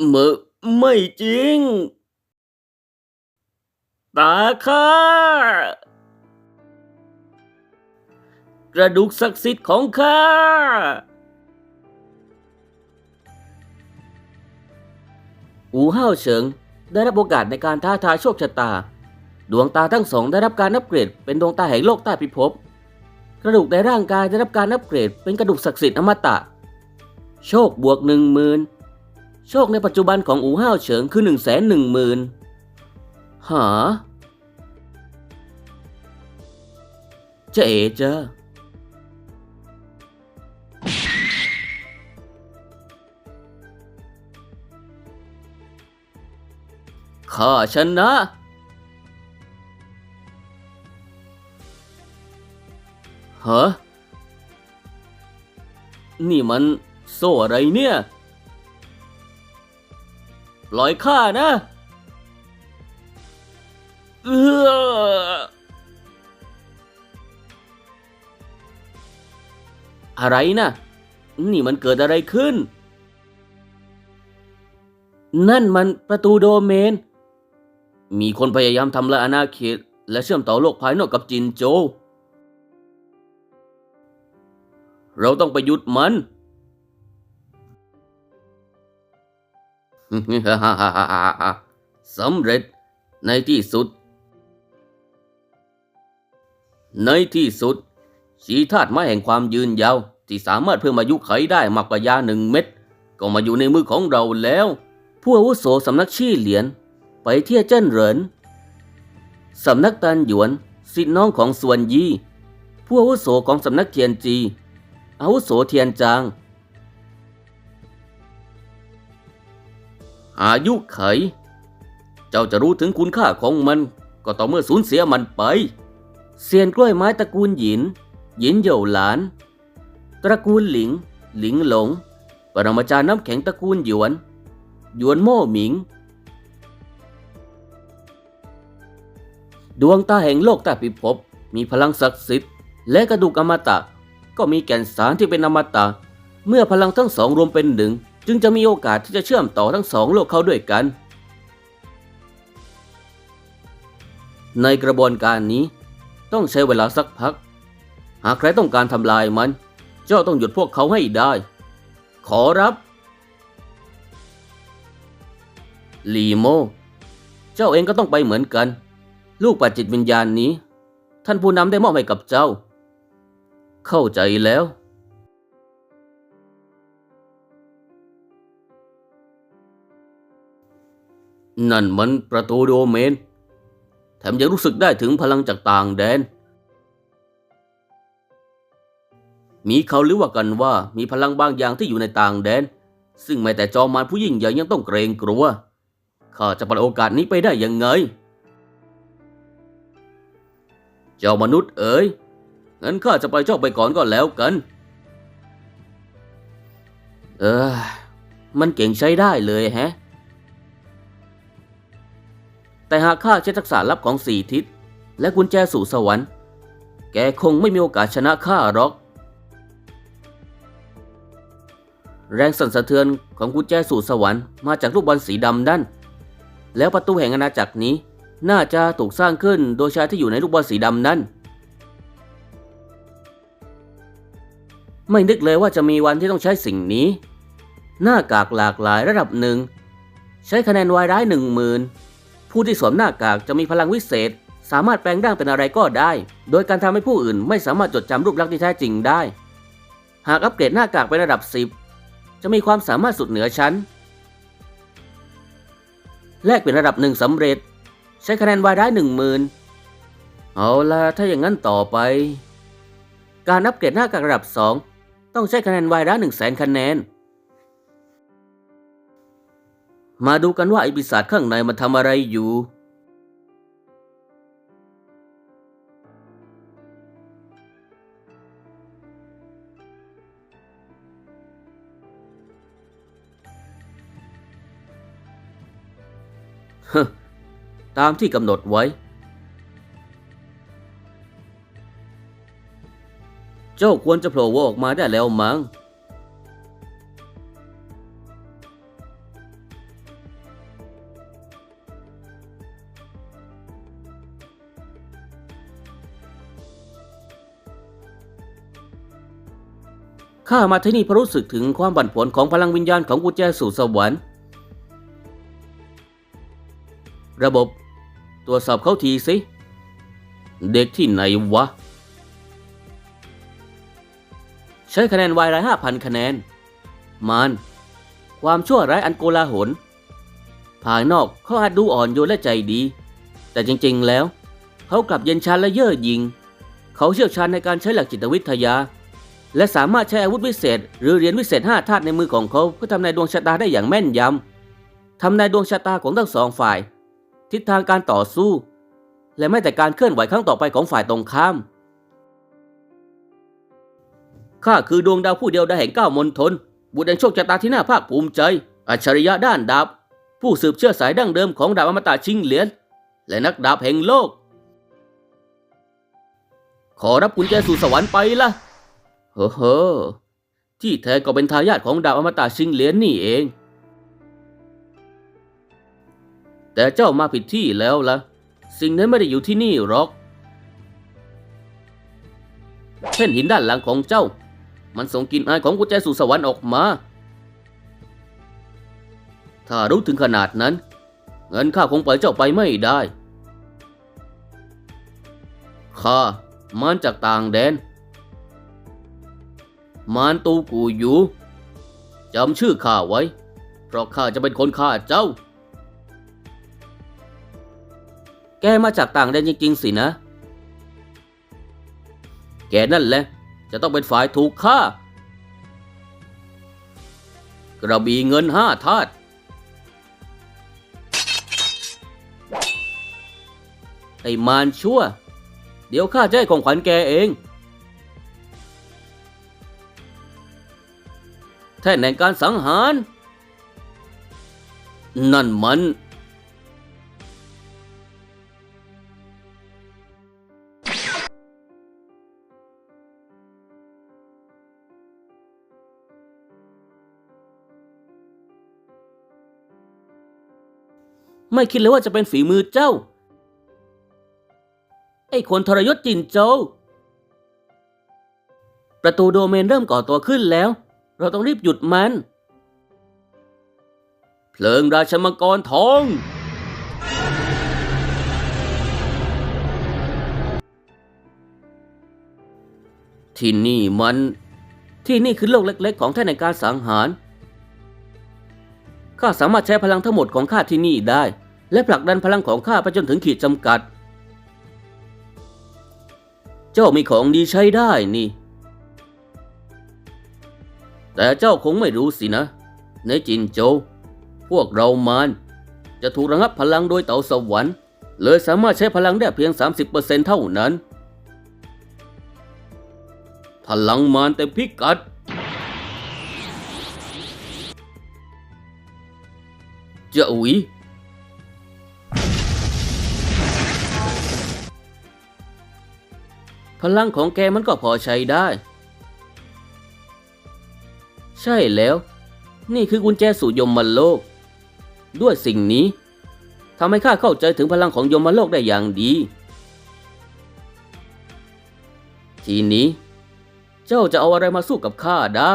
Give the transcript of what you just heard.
เมื่อไม่จริง ตาข้ากระดูกศักดิ์สิทธิ์ของข้า อูเฮาเฉิง ได้รับโอกาสในการท้าทายโชคชะตา ดวงตาทั้งสองได้รับการอัปเกรด เป็นดวงตาแห่งโลกใต้พิภพ กระดูกในร่างกายได้รับการอัปเกรด เป็นกระดูกศักดิ์สิทธิ์อมตะ โชคบวกหนึ่งหมื่น โชคในปัจจุบันของอูเฮ่าวเฉิงคือหนึ่งแสนหนึ่งหมื่นหาเจ๊เจ้าข้าชนะฮะนี่มันโซ่อะไรเนี่ย ปล่อยข้านะเอออะไรนะนี่มันเกิดอะไรขึ้น นั่นมันประตูโดเมน มีคนพยายามทำลายอาณาเขต และเชื่อมต่อโลกภายนอกกับจินโจ เราต้องไปหยุดมัน สำเร็จในที่สุด ในที่สุดชีธาตุไม้แห่งความยืนยาว ที่สามารถเพิ่มอายุไขได้มากกว่ายาหนึ่งเม็ดก็มาอยู่ในมือของเราแล้ว ผู้อาวุโสสำนักชี่เหลียนไปเที่ยเจิ้นเหรินสำนักตันหยวนสิทธิน้องของส่วนยี่ ผู้อาวุโสของสำนักเทียนจี อาวุโสเทียนจาง อายุไข เจ้าจะรู้ถึงคุณค่าของมัน ก็ต่อเมื่อสูญเสียมันไป เซียนกล้วยไม้ตระกูลหยิน หยินเหยวหลาน ตระกูลหลิง หลิงหลง ปรมาจารย์น้ำแข็งตระกูลหยวน หยวนโม่หมิง ดวงตาแห่งโลกใต้พิภพมีพลังศักดิ์สิทธิ์ และกระดูกอมตะ ก็มีแก่นสารที่เป็นอมตะ เมื่อพลังทั้งสองรวมเป็นหนึ่ง จึงจะมีโอกาสที่จะเชื่อมต่อทั้งสองโลกเข้าด้วยกัน ในกระบวนการนี้ต้องใช้เวลาสักพัก หากใครต้องการทำลายมัน เจ้าต้องหยุดพวกเขาให้ได้ ขอรับลีโม เจ้าเองก็ต้องไปเหมือนกัน ลูกปัจจิตวิญญาณนี้ ท่านผู้นำได้มอบให้กับเจ้า เข้าใจแล้ว นั่นมันประตูโดเมน แถมยังรู้สึกได้ถึงพลังจากต่างแดน มีเขาหรือว่ากันว่ามีพลังบางอย่างที่อยู่ในต่างแดน ซึ่งแม้แต่จอมมารผู้ยิ่งใหญ่ยังต้องเกรงกลัว ข้าจะปล่อยโอกาสนี้ไปได้ยังไง เจ้ามนุษย์เอ๋ย งั้นข้าจะปล่อยเจ้าไปก่อนก็แล้วกัน เออ มันเก่งใช้ได้เลยแฮะ แต่หากข้าใช้ทักษะลับของสี่ทิศ และกุญแจสู่สวรรค์ แกคงไม่มีโอกาสชนะข้าหรอก แรงสั่นสะเทือนของกุญแจสู่สวรรค์มาจากลูกบอลสีดำนั่น แล้วประตูแห่งอาณาจักรนี้น่าจะถูกสร้างขึ้นโดยชายที่อยู่ในลูกบอลสีดำนั่น ไม่นึกเลยว่าจะมีวันที่ต้องใช้สิ่งนี้ หน้ากากหลากหลายระดับหนึ่ง ใช้คะแนนวายร้ายหนึ่งหมื่น ผู้ที่สวมหน้ากากจะมีพลังวิเศษ สามารถแปลงร่างเป็นอะไรก็ได้ โดยการทำให้ผู้อื่นไม่สามารถจดจำรูปลักษณ์ที่แท้จริงได้ หากอัปเกรดหน้ากากเป็นระดับ 10 จะมีความสามารถสุดเหนือชั้น แลกเป็นระดับหนึ่งสำเร็จ ใช้คะแนนวายได้หนึ่งหมื่นเอาล่ะถ้าอย่างนั้นต่อไป การอัปเกรดหน้ากากระดับ 2 ต้องใช้คะแนนวายได้หนึ่งแสนคะแนน มาดูกันว่าไอปีศาจข้างในมันทำอะไรอยู่ฮะตามที่กำหนดไว้ เจ้าควรจะโผล่หัวออกมาได้แล้วมั้ง ข้ามาที่นี่เพราะรู้สึกถึงความบั่นผวนของพลังวิญญาณของกุญแจสู่สวรรค์ ระบบ ตรวจสอบเขาทีสิ เด็กที่ไหนวะ ใช้คะแนนวายร้ายห้าพันคะแนนมานความชั่วร้ายอันโกลาหล ภายนอกเขาอาจดูอ่อนโยนและใจดี แต่จริงๆแล้ว เขากลับเย็นชาและเย่อหยิ่งเขาเชี่ยวชาญในการใช้หลักจิตวิทยา และสามารถใช้อาวุธวิเศษ หรือเหรียญวิเศษห้าธาตุในมือของเขาเพื่อทำนายดวงชะตาได้อย่างแม่นยำทำนายดวงชะตาของทั้งสองฝ่าย ทิศทางการต่อสู้ และแม้แต่การเคลื่อนไหวครั้งต่อไปของฝ่ายตรงข้ามข้าคือดวงดาวผู้เดียวดายแห่งเก้ามณฑลบุตรแห่งโชคชะตาที่น่าภาคภูมิใจ อัจฉริยะด้านดาบ ผู้สืบเชื้อสายดั้งเดิมของดาบอมตะชิงเหรียญและนักดาบแห่งโลก ขอรับกุญแจสู่สวรรค์ไปละเฮ้อ เฮ้อที่แท้ก็เป็นทายาทของดาบอมตะชิงเหรียญนี่เอง แต่เจ้ามาผิดที่แล้วละสิ่งนั้นไม่ได้อยู่ที่นี่หรอกเส้นหินด้านหลังของเจ้า มันส่งกลิ่นอายของกุญแจสู่สวรรค์ออกมา ถ้ารู้ถึงขนาดนั้น เงินข้าคงปล่อยเจ้าไปไม่ได้ข้ามานจากต่างแดน มานตูกูอยู่จำชื่อข้าไว้ เพราะข้าจะเป็นคนฆ่าเจ้า แกมาจากต่างแดนจริงๆสินะ แกนั่นแหละ จะต้องเป็นฝ่ายถูกฆ่า กระบี่เงินห้าทาสไอ้มารชั่ว เดี๋ยวข้าจะให้ของขวัญแกเอง แท่นแห่งการสังหาร นั่นมัน ไม่คิดเลยว่าจะเป็นฝีมือเจ้า ไอ้คนทรยศจินโจวประตูโดเมนเริ่มก่อตัวขึ้นแล้ว เราต้องรีบหยุดมัน เพลิงราชมังกรทอง ที่นี่มัน ที่นี่คือโลกเล็ก ๆ ของท่านในการสังหาร ข้าสามารถใช้พลังทั้งหมดของข้าที่นี่ได้ และผลักดันพลังของข้าไปจนถึงขีดจำกัด เจ้ามีของดีใช้ได้นี่ แต่เจ้าคงไม่รู้สินะ ในจินโจ พวกเรามารจะถูกระงับพลังโดยเต่าสวรรค์ เลยสามารถใช้พลังได้เพียง 30%เท่านั้น พลังมารเต็มพิกัด เจ้าอุ๋ยพลังของแกมันก็พอใช้ได้ ใช่แล้ว นี่คือกุญแจสู่ยมโลก ด้วยสิ่งนี้ทำให้ข้าเข้าใจถึงพลังของยมโลกได้อย่างดี ทีนี้ เจ้าจะเอาอะไรมาสู้กับข้าได้